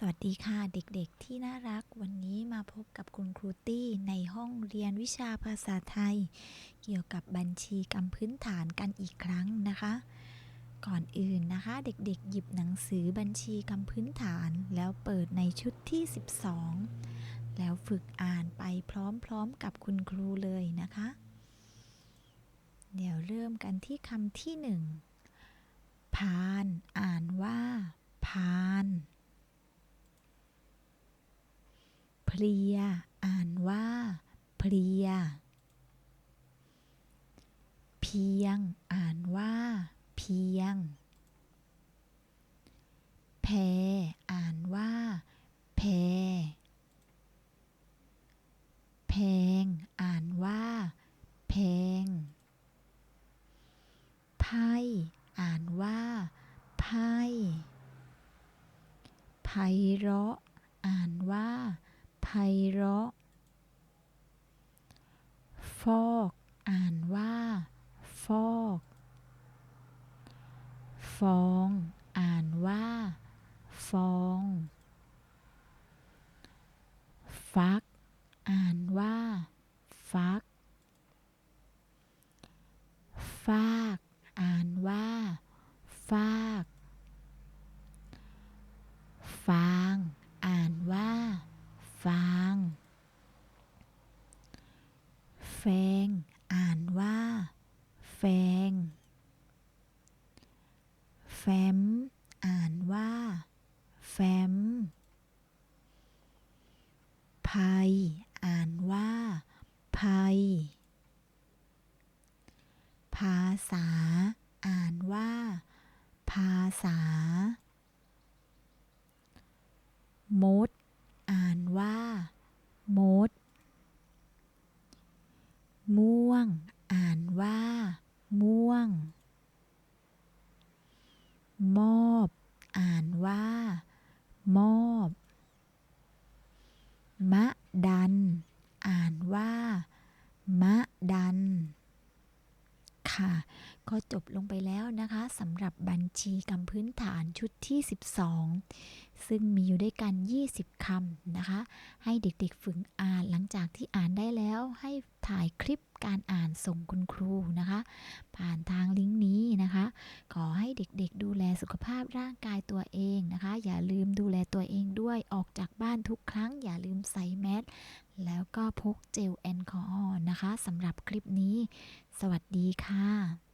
สวัสดีค่ะเด็กๆที่น่ารักวันนี้มาพบกับคุณครูตี้ในห้องเรียนวิชาภาษาไทย เกี่ยวกับบัญชีกรรมพื้นฐานกันอีกครั้งนะคะ ก่อนอื่นนะคะ เด็กๆ หยิบหนังสือบัญชีกรรมพื้นฐาน แล้วเปิดในชุดที่ 12 แล้วฝึกอ่านไปพร้อมๆกับคุณครูเลยนะคะ เดี๋ยวเริ่มกันที่คำที่หนึ่งพาน อ่านว่าพาน เพ ลีย อ่านว่า เพลีย เพียง อ่านว่า เพียง แพ อ่านว่า แพ แพง อ่านว่า แพง ไพ่ อ่านว่า ไพ่ไพเราะ อ่านว่า ไพเราะ ฟอก อ่านว่า ฟอก ฟอง อ่านว่า ฟอง ฟัก อ่านว่า ฟัก ฟาก อ่านว่า ฟากฟาง อ่านว่า ฟาง แฟ ง อ่านว่า แฟง แฟม อ่านว่า แฟม ภัย อ่านว่า ภัย ภาษา อ่านว่า ภาษา มด อ่านว่า มด ม่วง อ่านว่า ม่วง มอบ อ่านว่า มอบ มะ ดัน อ่านว่า มะดัน ค่ะ ก็จบลงไปแล้วนะคะสำหรับบัญชีกรรมพื้นฐานชุดที่ 12 ซึ่งมีอยู่ด้วยกัน 20 คำนะคะ ให้เด็กๆฝึกอ่านหลังจากที่อ่านได้แล้วให้ถ่ายคลิปการอ่านส่งคุณครูนะคะ ผ่านทางลิงก์นี้นะคะ ขอให้เด็กๆ ดูแลสุขภาพร่างกายตัวเองนะคะ อย่าลืมดูแลตัวเองด้วยออกจากบ้านทุกครั้ง อย่าลืมใส่แมสแล้วก็พกเจลแอลกอฮอล์นะคะสำหรับคลิปนี้ สวัสดีค่ะ